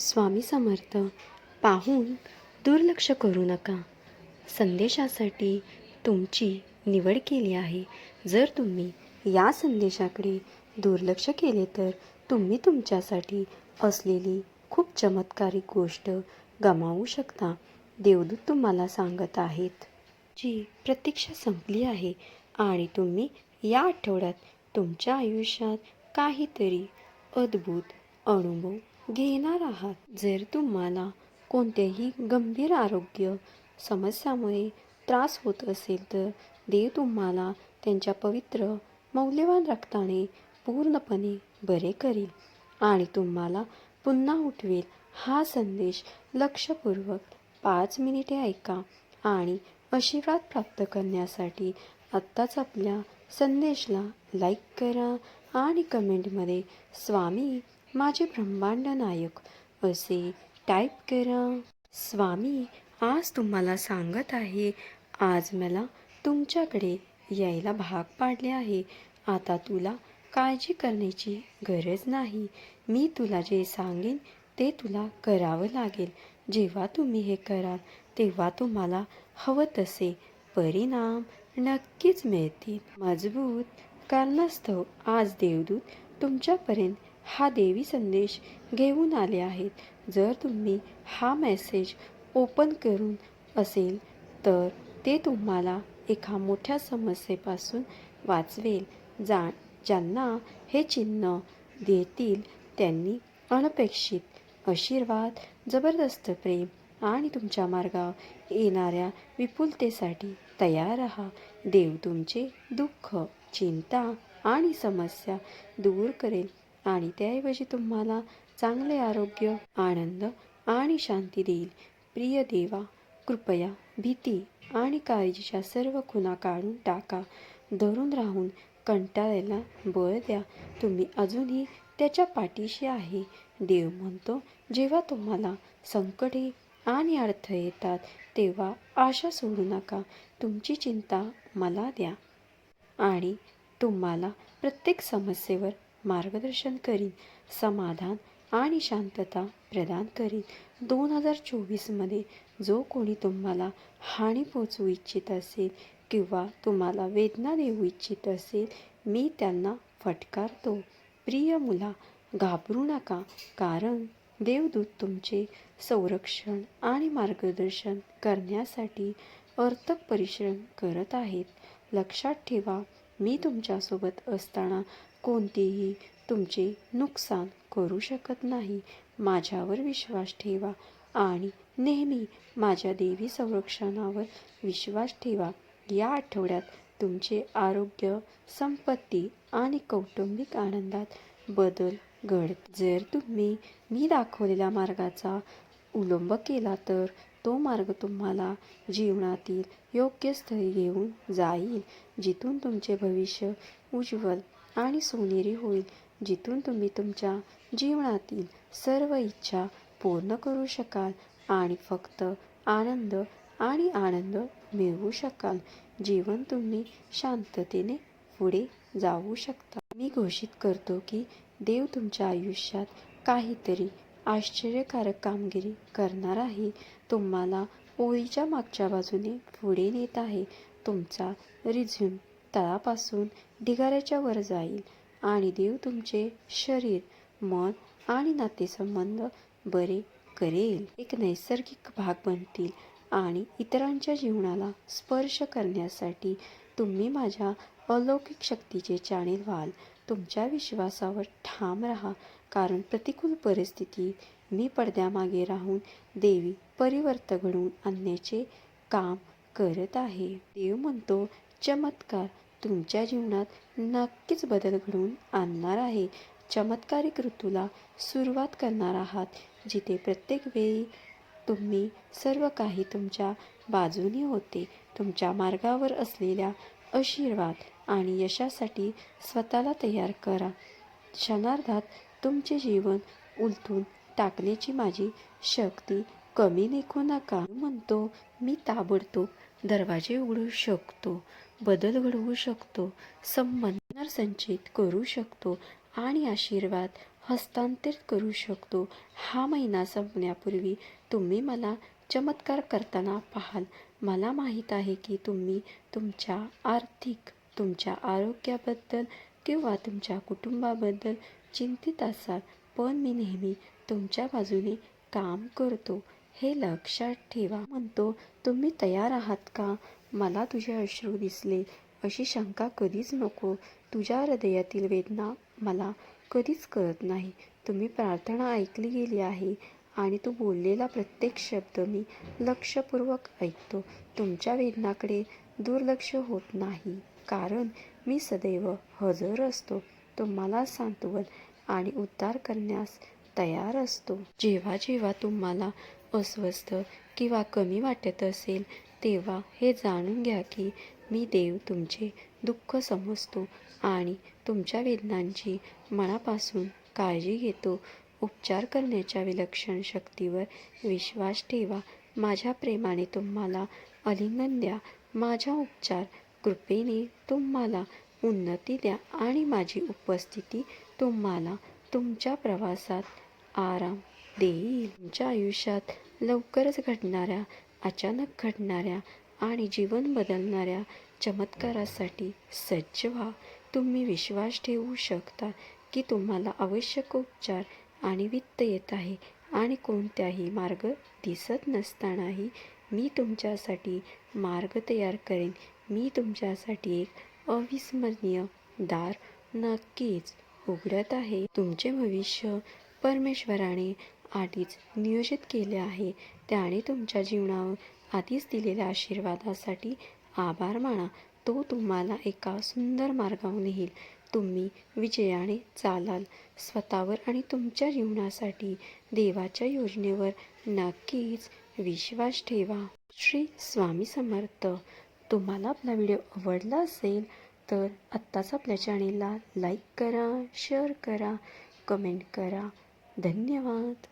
स्वामी समर्थ पाहून दुर्लक्ष करू नका. संदेशासाठी तुमची निवड केली आहे. जर तुम्ही या संदेशाकडे दुर्लक्ष केले तर तुम्ही तुमच्यासाठी असलेली खूप चमत्कारिक गोष्ट गमावू शकता. देवदूत तुम्हाला सांगत आहेत. जी प्रतीक्षा संपली आहे आणि तुम्ही या आठवड्यात तुमच्या आयुष्यात काहीतरी अद्भुत अनुभव घेणार आहात. जर तुम्हाला कोणत्याही गंभीर आरोग्य समस्यामुळे त्रास होत असेल तर देव तुम्हाला त्यांच्या पवित्र मौल्यवान रक्ताने पूर्णपणे बरे करील आणि तुम्हाला पुन्हा उठवेल. हा संदेश लक्षपूर्वक पाच मिनिटे ऐका आणि आशीर्वाद प्राप्त करण्यासाठी आत्ताच आपल्या संदेशला लाईक करा आणि कमेंटमध्ये स्वामी माझे ब्रह्मांड नायक असे टाईप करा. स्वामी आज तुम्हाला सांगत आहे आज मला तुमच्याकडे यायला भाग पाडले आहे. आता तुला काळजी करण्याची गरज नाही. मी तुला जे सांगेन ते तुला करावं लागेल. जेव्हा तुम्ही हे कराल तेव्हा तुम्हाला हवं तसे परिणाम नक्कीच मिळतील. मजबूत कारणास्तव आज देवदूत तुमच्यापर्यंत हा देवी संदेश घेऊन आले आहेत. जर तुम्ही हा मेसेज ओपन करून असेल तर ते तुम्हाला एका मोठ्या समस्येपासून वाचवेल. जा ज्यांना हे चिन्ह देतील त्यांनी अनपेक्षित आशीर्वाद जबरदस्त प्रेम आणि तुमच्या मार्गावर येणाऱ्या विपुलतेसाठी तयार राहा. देव तुमचे दुःख चिंता आणि समस्या दूर करेल. आणि त्याऐवजी तुम्हाला चांगले आरोग्य आनंद आणि शांती देईल. प्रिय देवा कृपया भीती आणि काळजीच्या सर्व खुणा काढून टाका. धरून राहून कंटाळायला बळ द्या. तुम्ही अजूनही त्याच्या पाठीशी आहे. देव म्हणतो जेव्हा तुम्हाला संकटे आणि अर्थ येतात तेव्हा आशा सोडू नका. तुमची चिंता मला द्या. आणि तुम्हाला प्रत्येक समस्येवर मार्गदर्शन करीन समाधान आणि शांतता प्रदान करीन. दोन हजार चोवीसमध्ये जो कोणी तुम्हाला हानी पोचवू इच्छित असेल किंवा तुम्हाला वेदना देऊ इच्छित असेल मी त्यांना फटकारतो. प्रिय मुला घाबरू नका कारण देवदूत तुमचे संरक्षण आणि मार्गदर्शन करण्यासाठी अर्थक परिश्रम करत आहेत. लक्षात ठेवा मी तुमच्यासोबत असताना कोणतेही तुमचे नुकसान करू शकत नाही. माझ्यावर विश्वास ठेवा आणि नेहमी माझ्या देवी संरक्षणावर विश्वास ठेवा. या आठवड्यात तुमचे आरोग्य संपत्ती आणि कौटुंबिक आनंदात बदल घड जर तुम्ही मी दाखवलेल्या मार्गाचा उलंब केला तर तो मार्ग तुम्हाला जीवनातील योग्य स्थळी घेऊन जाईल जिथून तुमचे भविष्य उज्ज्वल आणि सोनेरी होईल जिथून तुम्ही तुमच्या जीवनातील सर्व इच्छा पूर्ण करू शकाल आणि फक्त आनंद आणि आनंद मिळवू शकाल. जीवन तुम्ही शांततेने पुढे जाऊ शकता. मी घोषित करतो की देव तुमच्या आयुष्यात काहीतरी आश्चर्यकारक कामगिरी करणार आहे. तुम्हाला ओळीच्या मागच्या बाजूने पुढे नेत आहे. तुमचा रिझ्यूम तळापासून ढिगाऱ्याच्या वर जाईल. आणि देव तुमचे शरीर मन आणि नातेसंबंध बरे करेल. एक नैसर्गिक भाग बनतील आणि इतरांच्या जीवनाला स्पर्श करण्यासाठी तुम्ही माझ्या अलौकिक शक्तीचे चॅनेल व्हाल. तुमच्या विश्वासावर ठाम राहा कारण प्रतिकूल परिस्थिती मी पडद्यामागे राहून देवी परिवर्त घडवून आणण्याचे काम करत आहे. देव म्हणतो चमत्कार तुमच्या जीवनात नक्कीच बदल घडवून आणणार आहे. चमत्कारिक ऋतूला सुरुवात करणार आहात जिथे प्रत्येक वेळी तुम्ही सर्व काही तुमच्या बाजूने होते. तुमच्या मार्गावर असलेल्या आशीर्वाद आणि यशासाठी स्वतःला तयार करा. क्षणार्धात तुमचे जीवन उलथून टाकण्याची माझी शक्ती कमी निघू नका. म्हणतो मी ताबडतोब दरवाजे उघडू शकतो बदल घडवू शकतो संबंध संचित करू शकतो आणि आशीर्वाद हस्तांतरित करू शकतो. हा महिना संपण्यापूर्वी तुम्ही मला चमत्कार करताना पाहाल. मला माहीत आहे की तुम्ही तुमच्या आर्थिक तुमच्या आरोग्याबद्दल किंवा तुमच्या कुटुंबाबद्दल चिंतित असाल पण मी नेहमी तुमच्या बाजूने काम करतो. हे लक्षात ठेवा. म्हणतो तुम्ही तयार आहात का? मला तुझे अश्रू दिसले. अशी शंका कधीच नको. तुझ्या हृदयातील वेदना मला कधीच कळत नाही. तुम्ही प्रार्थना ऐकली गेली आहे आणि तू बोललेला प्रत्येक शब्द मी लक्षपूर्वक ऐकतो. तुमच्या वेदनाकडे दुर्लक्ष होत नाही. कारण मी सदैव हजर असतो. तुम्हाला सांत्वन आणि उद्धार करण्यास तयार असतो. जेव्हा जेव्हा तुम्हाला अस्वस्थ किंवा कमी वाटत असेल तेव्हा हे जाणून घ्या की मी देव तुमचे दुःख समजतो आणि तुमच्या वेदनांची मनापासून काळजी घेतो. उपचार करण्याच्या विलक्षण शक्तीवर विश्वास ठेवा. माझ्या प्रेमाने तुम्हाला अलिंगन द्या. माझ्या उपचार कृपेने तुम्हाला उन्नती द्या आणि माझी उपस्थिती तुम्हाला तुमच्या प्रवासात आराम देईल तुमच्या आयुष्यात लवकरच घडणाऱ्या अचानक घडणाऱ्या आणि जीवन बदलणाऱ्या चमत्कारासाठी सज्ज व्हा. तुम्ही विश्वास ठेवू शकता की तुम्हाला आवश्यक उपचार आणि वित्त येत आहे आणि कोणत्याही मार्ग दिसत नसतानाही मी तुमच्यासाठी मार्ग तयार करेन. मी तुमच्यासाठी एक अविस्मरणीय दार नक्कीच उघडत आहे. तुमचे भविष्य परमेश्वराने आधीच नियोजित केले आहे. त्याने तुमच्या जीवनावर आधीच दिलेल्या आशीर्वादासाठी आभार माना. तो तुम्हाला एका सुंदर मार्गावर नेईल. तुम्ही विजयाने चालाल. स्वतःवर आणि तुमच्या जीवनासाठी देवाच्या योजनेवर नक्कीच विश्वास ठेवा. श्री स्वामी समर्थ. तुम्हाला आपला व्हिडिओ आवडला असेल तर आत्ताच आपल्या चॅनेलला लाईक करा शेअर करा कमेंट करा. धन्यवाद.